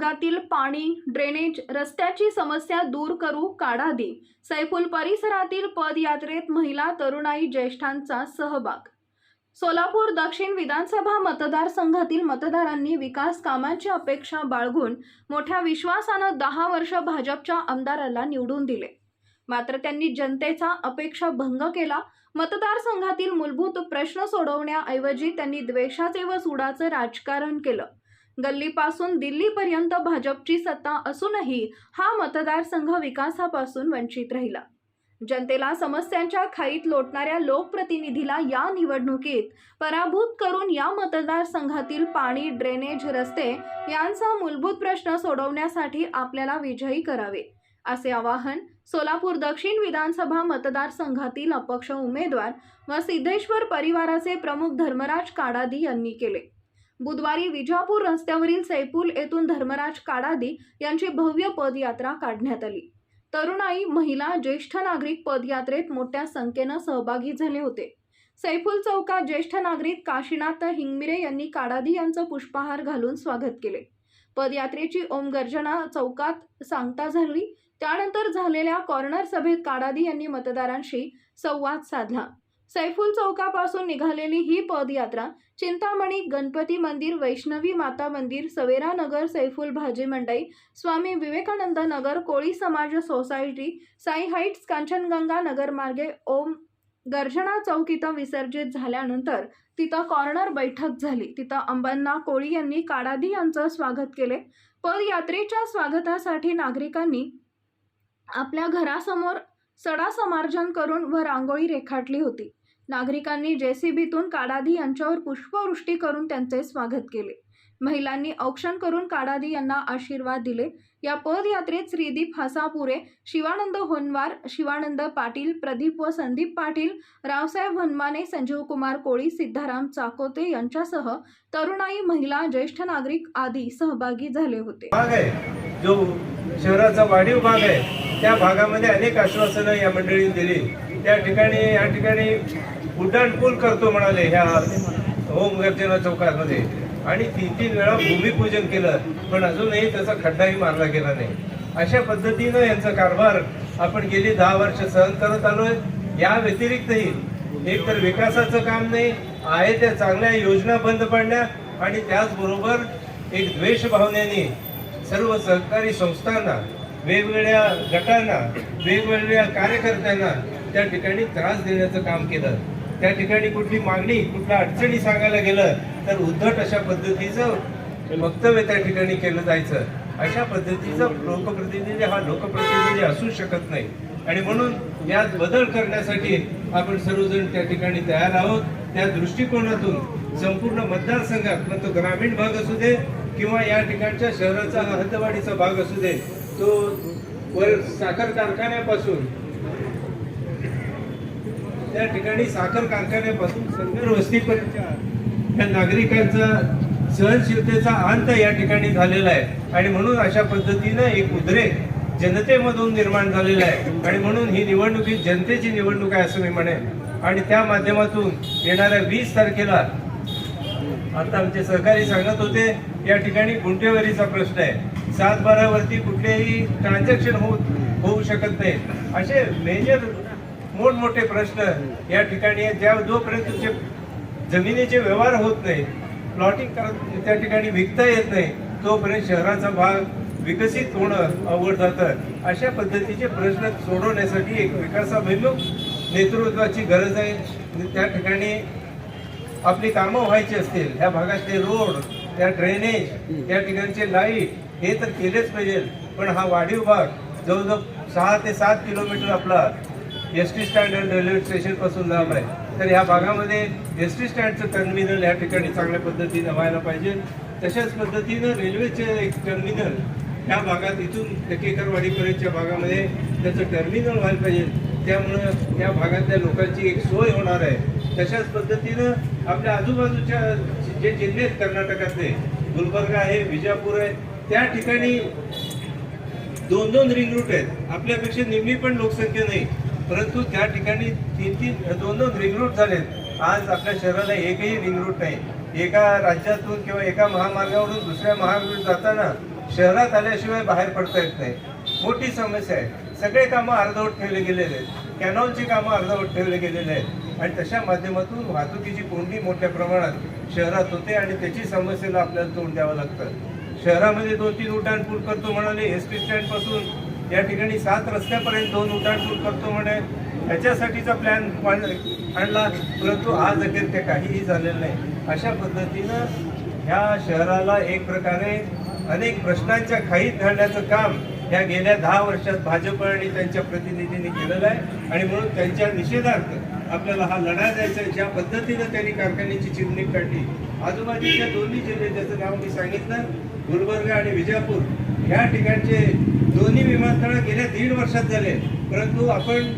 भागातील पाणी ड्रेनेज रस्त्याची समस्या दूर करू काढा दे सैफुल परिसरातील पदयात्रेत महिला तरुणाई ज्येष्ठांचा सहभाग. सोलापूर दक्षिण विधानसभा मतदारसंघातील मतदारांनी विकास कामांची अपेक्षा बाळगून मोठ्या विश्वासानं दहा वर्ष भाजपच्या आमदाराला निवडून दिले. मात्र त्यांनी जनतेचा अपेक्षा भंग केला. मतदारसंघातील मूलभूत प्रश्न सोडवण्याऐवजी त्यांनी द्वेषाचे व सुडाचं राजकारण केलं. गल्लीपासून दिल्लीपर्यंत भाजपची सत्ता असूनही हा मतदारसंघ विकासापासून वंचित राहिला. जनतेला समस्यांच्या खाईत लोटणाऱ्या लोकप्रतिनिधीला या निवडणुकीत पराभूत करून या मतदारसंघातील पाणी ड्रेनेज रस्ते यांचा मूलभूत प्रश्न सोडवण्यासाठी आपल्याला विजयी करावे असे आवाहन सोलापूर दक्षिण विधानसभा मतदारसंघातील अपक्ष उमेदवार व सिद्धेश्वर परिवाराचे प्रमुख धर्मराज काडादी यांनी केले. बुधवारी विजापूर रस्त्यावरील सैपूल येथून धर्मराज काडादी यांची भव्य पदयात्रा काढण्यात आली. तरुणाई महिला ज्येष्ठ नागरिक पदयात्रेत मोठ्या संख्येनं सहभागी झाले होते. सैफुल चौकात ज्येष्ठ नागरिक काशीनाथ हिंगमिरे यांनी काडादी यांचं पुष्पहार घालून स्वागत केले. पदयात्रेची ओम गर्जना चौकात सांगता झाली. त्यानंतर झालेल्या कॉर्नर सभेत काडादी यांनी मतदारांशी संवाद साधला. सैफुल चौकापासून निघालेली ही पदयात्रा चिंतामणी गणपती मंदिर वैष्णवी माता मंदिर सवेरा नगर सैफुल भाजी मंडई स्वामी विवेकानंद नगर कोळी समाज सोसायटी साई हाईट्स कांचनगंगा नगर मार्गे ओम गर्जना चौक इथं विसर्जित झाल्यानंतर तिथं कॉर्नर बैठक झाली. तिथं अंबन्ना कोळी यांनी काडादी यांचं स्वागत केले. पदयात्रेच्या स्वागतासाठी नागरिकांनी आपल्या घरासमोर सडा समार्जन करून व रांगोळी रेखाटली होती. नागरिकांनी जेसीबीतून काडादी यांच्यावर पुष्पवृष्टी करून त्यांचे स्वागत केले. महिलांनी औक्षण करून काडादी यांना आशीर्वाद दिले. या पदयात्रेत श्रीदीप हसापुरे शिवानंद होनवार शिवानंद पाटील प्रदीप व संदीप पाटील रावसाहेब वनमाने संजीव कुमार कोळी सिद्धाराम चाकोते यांच्यासह तरुणाई महिला ज्येष्ठ नागरिक आदी सहभागी झाले होते. भाग आहे. जो शहराचा वाढीव भाग आहे त्या भागामध्ये अनेक आश्वासनं या मंडळीने दिली. त्या ठिकाणी या ठिकाणी उड्डाणपूल करतो म्हणाले ह्या होम गर्जना चौकामध्ये आणि तीन तीन वेळा भूमिपूजन केलं पण अजूनही त्याचा खड्डाही मारला गेला नाही. अशा पद्धतीनं यांचा कारभार आपण गेली दहा वर्ष सहन करत आलोय. या व्यतिरिक्तही एक तर विकासाचं काम नाही आहे त्या चांगल्या योजना बंद पडण्या आणि त्याचबरोबर एक द्वेष भावनेने सर्व सहकारी संस्थांना वेगवेगळ्या गटांना वेगवेगळ्या कार्यकर्त्यांना त्या ठिकाणी त्रास देण्याचं काम केलं. त्या ठिकाणी कुठली मागणी कुठल्या अडचणी सांगायला गेलं तर उद्धट अशा पद्धतीचं वक्तव्य त्या ठिकाणी केलं जायचं. अशा पद्धतीचा लोकप्रतिनिधी हा लोकप्रतिनिधी असू शकत नाही. आणि म्हणून यात बदल करण्यासाठी आपण सर्वजण त्या ठिकाणी तयार आहोत. त्या दृष्टिकोनातून संपूर्ण मतदारसंघात मग तो ग्रामीण भाग असू दे किंवा या ठिकाणच्या शहराचा हद्दवाडीचा भाग असू दे तो वर साखर कारखान्यापासून त्या ठिकाणी साखर कारखान्यापासून संगर वस्तीपर्यंत या नागरिकांचा सहनशीलतेचा अंत या ठिकाणी झालेला आहे. आणि म्हणून अशा पद्धतीनं एक उद्रेक जनतेमधून निर्माण झालेला आहे. आणि म्हणून ही निवडणूक ही जनतेची निवडणूक आहे असं मी म्हणेन. आणि त्या माध्यमातून येणाऱ्या वीस तारखेला आता आमचे सहकारी सांगत होते या ठिकाणी गुंठेवारीचा प्रश्न आहे. सात बारावरती कुठलेही ट्रान्झॅक्शन होऊ होऊ शकत नाही. असे मेजर मोठमोठे प्रश्न या ठिकाणी आहेत. ज्या जोपर्यंत तुमचे जमिनीचे व्यवहार होत नाही प्लॉटिंग करत त्या ठिकाणी विकता येत नाही तोपर्यंत शहराचा भाग विकसित होणं अवघड जातं. अशा पद्धतीचे प्रश्न सोडवण्यासाठी एक विकासाभिमुख नेतृत्वाची गरज आहे. त्या ठिकाणी आपली कामं व्हायची असतील ह्या भागातले रोड त्या ड्रेनेज त्या ठिकाणचे लाइट हे तर केलेच पाहिजे पण हा वाढीव भाग जवळजवळ सहा ते सात किलोमीटर आपला एस टी स्टँड आणि रेल्वे स्टेशनपासून लांब आहे. तर ह्या भागामध्ये एस टी स्टँडचं टर्मिनल या ठिकाणी चांगल्या पद्धतीनं व्हायला पाहिजे. तशाच पद्धतीनं रेल्वेचे एक टर्मिनल ह्या भागात इथून टेकेकरवाडीपर्यंतच्या भागामध्ये त्याचं टर्मिनल व्हायला पाहिजे. त्यामुळं या भागातल्या लोकांची एक सोय होणार आहे. तशाच पद्धतीनं आपल्या आजूबाजूच्या जे जिल्हे आहेत कर्नाटकातले गुलबर्गा आहे विजापूर आहे त्या ठिकाणी दोन दोन रिंग रूट आहेत. आपल्यापेक्षा निम्मी पण लोकसंख्या नाही. परंतु त्या ठिकाणी तीन तीन दोन दोन रिंग रूट झालेत. आज आपल्या शहराला एकही रिंग रूट नाही. एका राज्यातून किंवा एका महामार्गावरून दुसऱ्या महामार्ग जाताना शहरात आल्याशिवाय बाहेर पडता येत नाही. मोठी समस्या आहे. सगळे कामं अर्धवट ठेवले गेलेले आहेत. कॅनॉलची कामं अर्धवट ठेवले गेलेले आहेत. आणि तशा माध्यमातून वाहतुकीची कोंडी मोठ्या प्रमाणात शहरात होते आणि त्याची समस्येला आपल्याला तोंड द्यावं लागतं. शहरामध्ये दोन तीन उड्डाणपूल करतो म्हणाले एस टी स्टँडपासून या ठिकाणी सात रस्त्यापर्यंत दोन उड्डाणपूल करतो म्हणे. ह्याच्यासाठीचा प्लॅन आणला. परंतु आज अखेर ते काहीही झालेलं नाही. अशा पद्धतीनं ह्या शहराला एक प्रकारे अनेक प्रश्नांच्या खाईत घालण्याचं काम ह्या गेल्या दहा वर्षात भाजप आणि त्यांच्या प्रतिनिधींनी केलेलं आहे. आणि म्हणून त्यांच्या निषेधार्थ आपल्याला हा लढा द्यायचा आहे. ज्या पद्धतीनं त्यांनी कारखान्याची चिमणी काढली. आजूबाजूच्या दोन्ही जिल्हे ज्याचं नाव मी सांगितलं गुलबर्गा आणि विजापूर ह्या ठिकाणचे दोन्ही विमानतळ गेल्या दीड वर्षात झाले. परंतु आपण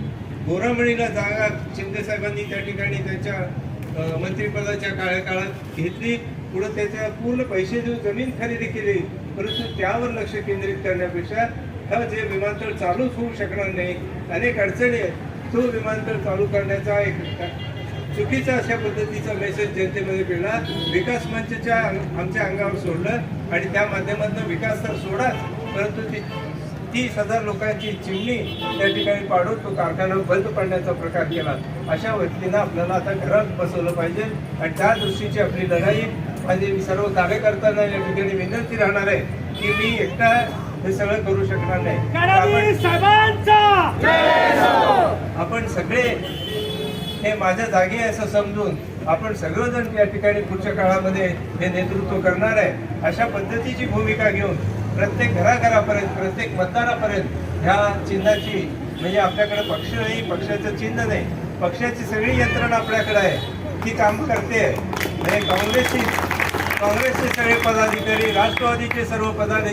गोरामणीला जागा शिंदे साहेबांनी त्या ठिकाणी त्यांच्या मंत्रिपदाच्या काळ्या काळात घेतली. पुढे त्याच्या पूर्ण पैसे देऊन जमीन खरेदी केली. परंतु त्यावर लक्ष केंद्रित करण्यापेक्षा हा जे विमानतळ चालूच होऊ शकणार नाही अनेक अडचणी आहेत. तो विमानतळ चालू करण्याचा एक चुकीचा अशा पद्धतीचा मेसेज जनतेमध्ये मिळला. विकास मंचच्या आमच्या अंगावर सोडलं आणि त्या माध्यमातून विकास तर सोडाच परंतु ती तीस हजार लोकांची चिमणी त्या ठिकाणी पाडून तो कारखाना बंद पडण्याचा प्रकार केला. अशा व्यक्तींना आपल्याला आता घरात बसवलं पाहिजे. आणि त्या दृष्टीची आपली लढाई मी सर्व कार्यकर्त्यांना या ठिकाणी विनंती राहणार आहे की मी एकटा हे सगळं करू शकणार नाही. आपण सगळे हे माझ्या जागी आहे असं समजून आपण सगळेजण या ठिकाणी पुढच्या काळामध्ये हे नेतृत्व करणार आहे. अशा पद्धतीची भूमिका घेऊन प्रत्येक घराघरापर्यंत प्रत्येक मतदारापर्यंत ह्या चिन्हाची म्हणजे आपल्याकडे पक्ष नाही पक्षाचं चिन्ह नाही. पक्षाची सगळी यंत्रणा आपल्याकडे आहे. ती काम करते. म्हणजे काँग्रेसची काँग्रेसचे सगळे पदाधिकारी राष्ट्रवादीचे सर्व पदाधिकारी